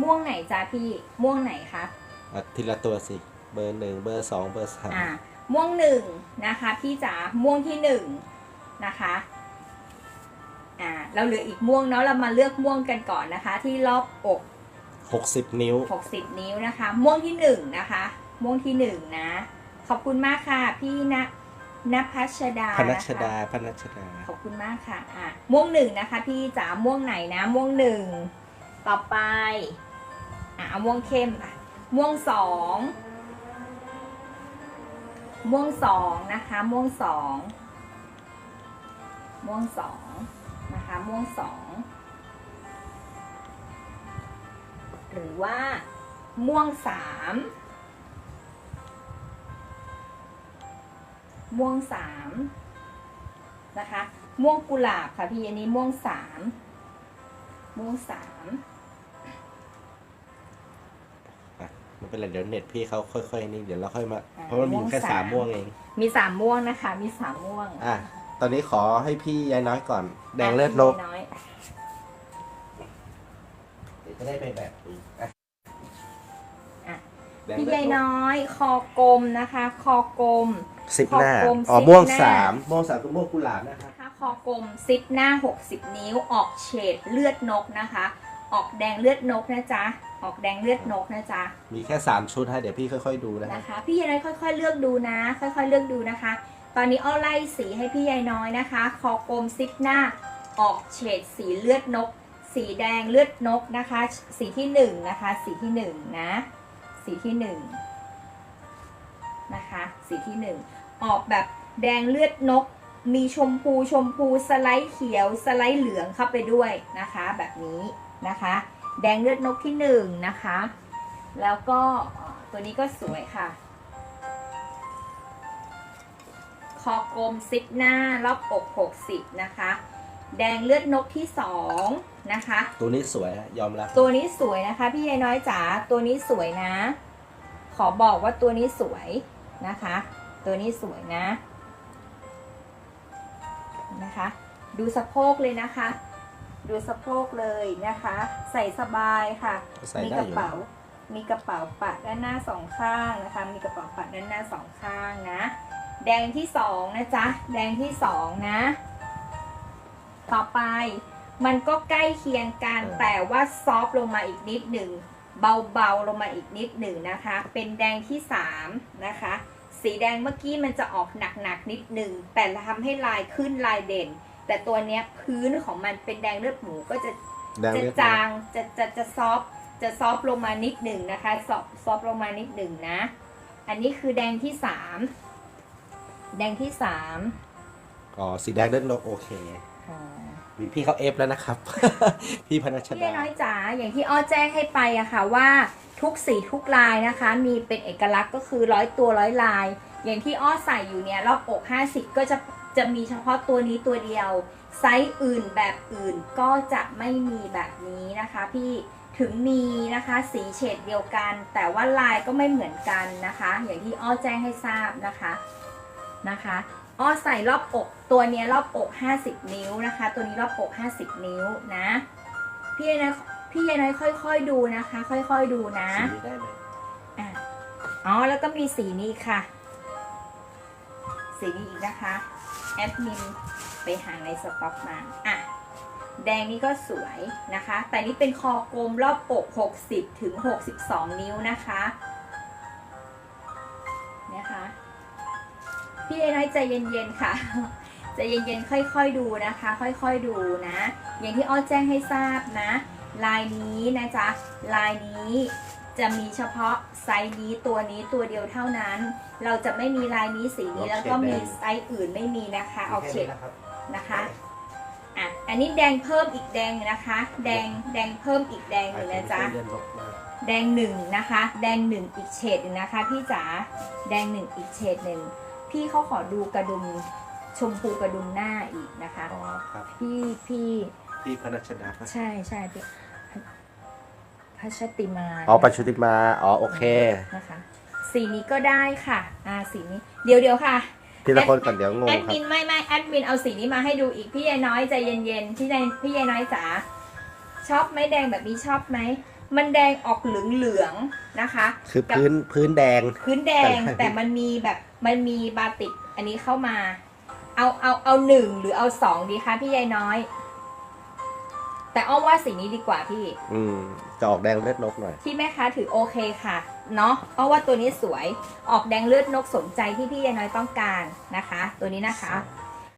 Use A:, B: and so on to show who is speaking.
A: ม่วงไหนจ้าพี่ม่วงไหนคะ
B: อะทีละตัวสิ เบอร์หนึ่งเบอร์สองเบอร์สาม
A: อ่าม่วงหนึ่งนะคะ พี่จ๋าม่วงที่หนึ่งนะคะอ่าเราเหลืออีกม่วงเนาะเรามาเลือกม่วงกันก่อนนะคะ ที่รอบอก
B: หกสิบนิ้ว
A: 60นิ้วนะคะ ม่วงที่หนึ่งนะคะ ม่วงที่หนึ่งนะ ขอบคุณมากค่ะ พี่ณณพัชดา
B: พนัช
A: นะคะ
B: ดาพนัชดา
A: ขอบคุณมากค่ะอะม่วงหนึ่งนะคะ พี่จ๋าม่วงไหนนะ ม่วงหนึ่ง ต่อไป อะเม่วงเข้มอะม่วงสองม่วงสองนะคะ ม่วงสองม่วงสองนะคะ ม่วงสองหรือว่าม่วงสามม่วงสามนะคะ ม่วงกุหลาบค่ะพี่อันนี้ม่วงสามม่วงสา
B: ม เป็นไรเดี๋ยวเน็ตพี่เขาค่อยๆนี่เดี๋ยวเราค่อยมาเพราะมันมีอยู่แค่สามม่วงเอง
A: มีสามม่วงนะคะ มีสามม่วง
B: อะตอนนี้ขอให้พี่ยายน้อยก่อน แดงเลือดนก
A: น้อย
B: เดี๋ยวจะได้ไปแบบนี้อะ
A: อะ
B: แดง
A: พี่
B: เลือ
A: ใหญ่
B: ดนก
A: น้อย คอกลมนะคะ คอกลม
B: สิบหน้า
A: ขอบกลม
B: อ๋อ
A: สิบ
B: ม่วง
A: หน้า
B: สามม่วงสามคือม่วงกุหลาบนะครับ
A: นะคะคอกลมซิปหน้า 60 นิ้วออกเฉดเลือดนกนะคะ ออกแดงเลือดนกนะจ๊ะ ออกแดงเลือดนกนะจ๊ะ
B: มีแค่สามชุดให้เดี๋ยวพี่ค่อย ๆ ดูนะฮะ
A: นะคะ พี่ยายน้อยค่อยๆเลือกดูนะ ค่อยๆเลือกดูนะคะ ตอนนี้อ้อไล่สีให้พี่ยายน้อยนะคะ คอกลมซิปหน้า ออกเฉดสีเลือดนก สีแดงเลือดนกนะคะ สีที่หนึ่งนะคะ สีที่หนึ่งนะ สีที่หนึ่งนะคะ สีที่หนึ่งออกแบบแดงเลือดนก มีชมพูชมพูสไลด์เขียวสไลด์เหลืองเข้าไปด้วยนะคะ แบบนี้ นะคะ แดงเลือดนกที่หนึ่งนะคะ แล้วก็เอ่อตัวนี้ก็สวยค่ะ คอกลมซิปหน้ารอบอก60 นะคะ แดงเลือดนกที่2นะคะ
B: ตัวนี้สวยฮะยอมรับ
A: ตัวนี้สวยนะคะ พี่ยายน้อยจ๋าตัวนี้สวยนะ ขอบอกว่าตัวนี้สวยนะคะ ตัวนี้สวยนะนะคะ ดูสะโพกเลยนะคะ ดูสะโพกเลยนะคะ ใส่สบายค่ะ
B: ใส่
A: มี
B: ได้
A: กระ
B: อยู่
A: เป๋า มีกระเป๋าปัดด้านหน้าสองข้างนะคะ มีกระเป๋าปัดด้านหน้าสองข้างนะ แดงที่สองนะจ๊ะ แดงที่สองนะ ต่อไป มันก็ใกล้เคียงกันแต่ว่าซอฟต์ลงมาอีกนิดหนึ่ง เบาๆลงมาอีกนิดหนึ่งนะคะ เป็นแดงที่สามนะคะ สีแดงเมื่อกี้มันจะออกหนักๆนิดหนึ่ง แต่ทำให้ลายขึ้นลายเด่น แต่ตัวเนี้ยพื้นของมันเป็นแดงเลือดหมูก็จะ
B: แดง
A: จะ
B: เลือดนก
A: จางจะจะจะซอฟต์จะซอฟต์ลงมานิดหนึ่งนะคะซอฟซอฟต์ลงมานิดหนึ่งนะ อันนี้คือแดงที่สามแดงที่สาม
B: อ๋อสีแดงเลือดนกโอเค
A: อ่า
B: มีพี่เขาเอฟแล้วนะครับ พี่พนัช
A: พี่
B: ดา
A: น้อยจ๋าอย่างที่อ้อแจ้งให้ไปอะค่ะว่าทุกสีทุกลายนะคะ มีเป็นเอกลักษณ์ก็คือร้อยตัวร้อยลาย อย่างที่อ้อใส่อยู่เนี่ยรอบอก 50 ก็จะจะมีเฉพาะตัวนี้ตัวเดียว ไซส์อื่นแบบอื่นก็จะไม่มีแบบนี้นะคะ พี่ถึงมีนะคะสีเฉดเดียวกัน แต่ว่าลายก็ไม่เหมือนกันนะคะ อย่างที่อ้อแจ้งให้ทราบนะคะนะคะอ้อใส่รอบอกตัวเนี้ยรอบอก 50 นิ้วนะคะ ตัวนี้รอบอก 50 นิ้วนะพี่ยายน้อยพี่ยายน้อยค่อย ๆดูนะคะ ค่อย ๆดูนะ
B: สีนี้ได้ไหม
A: อะอ๋อแล้วก็มีสีนี้ค่ะ สีนี้อีกนะคะ แอดมินไปหาในสต็อกมาอะแดงนี่ก็สวยนะคะ แต่นี่เป็นคอกลมรอบอก60ถึง62 นิ้วนะคะนะคะ พี่เอน้อยใจเย็นๆค่ะใจเย็นๆค่อยๆดูนะคะ ค่อยๆดูนะ อย่างที่อ้อแจ้งให้ทราบนะ ลายนี้นะจ๊ะ ลายนี้ จะมีเฉพาะไซส์นี้ตัวนี้ตัวเดียวเท่านั้น เราจะไม่มีลายนี้สีนี้แล้วก็มีไซส์อื่นไม่มีนะคะเอาเฉด
B: นะครับ
A: นะคะอะอันนี้แดงเพิ่มอีกแดงนะคะ แดงแดงเพิ่มอีกแดงหนึ่งนะจ๊ะ
B: เลือดนกมาก
A: แดงหนึ่งนะคะ แดงหนึ่งอีกเฉดหนึ่งนะคะ พี่จ๋าแดงหนึ่งอีกเฉดหนึ่งพี่เขาขอดูกระดุมชมพูกระดุมหน้าอีกนะคะ
B: อ๋อครับ
A: พี่พี่
B: พี่พนัชดาครับ
A: ใช่ใช่พี่ พัชติมา
B: อ๋อปัจจุติมาอ๋อโอเค
A: นะคะสีนี้ก็ได้ค่ะอ่าสีนี้เดี๋ยวเดี๋ยวค่ะ
B: ทีละคนก่อนเดี๋ยวงง
A: แอด
B: ครับ
A: มินไม่ไม่แอดมินเอาสีนี้มาให้ดูอีกพี่ยายน้อยใจเย็นๆพี่ยายพี่ยายน้อยจ๋าชอบไหมแดงแบบนี้ชอบไหมมันแดงออกเหลืองๆนะคะ
B: คือพื้นพื้นแดง
A: พื้นแดง
B: แต่
A: แต่มันมีแบบมันมีบาติกอันนี้เข้ามา เอาเอาเอาหนึ่งหรือเอาสองดีคะพี่ยายน้อย แต่อ้อมว่าสีนี้ดีกว่าพี่
B: อืมจะออกแดงเลือดนกหน่อย
A: ที่แม่ค้าถือโอเคค่ะ เนาะเพราะว่าตัวนี้สวย ออกแดงเลือดนกสมใจที่พี่ยายน้อยต้องการนะคะ ตัวนี้นะคะ
B: ใช่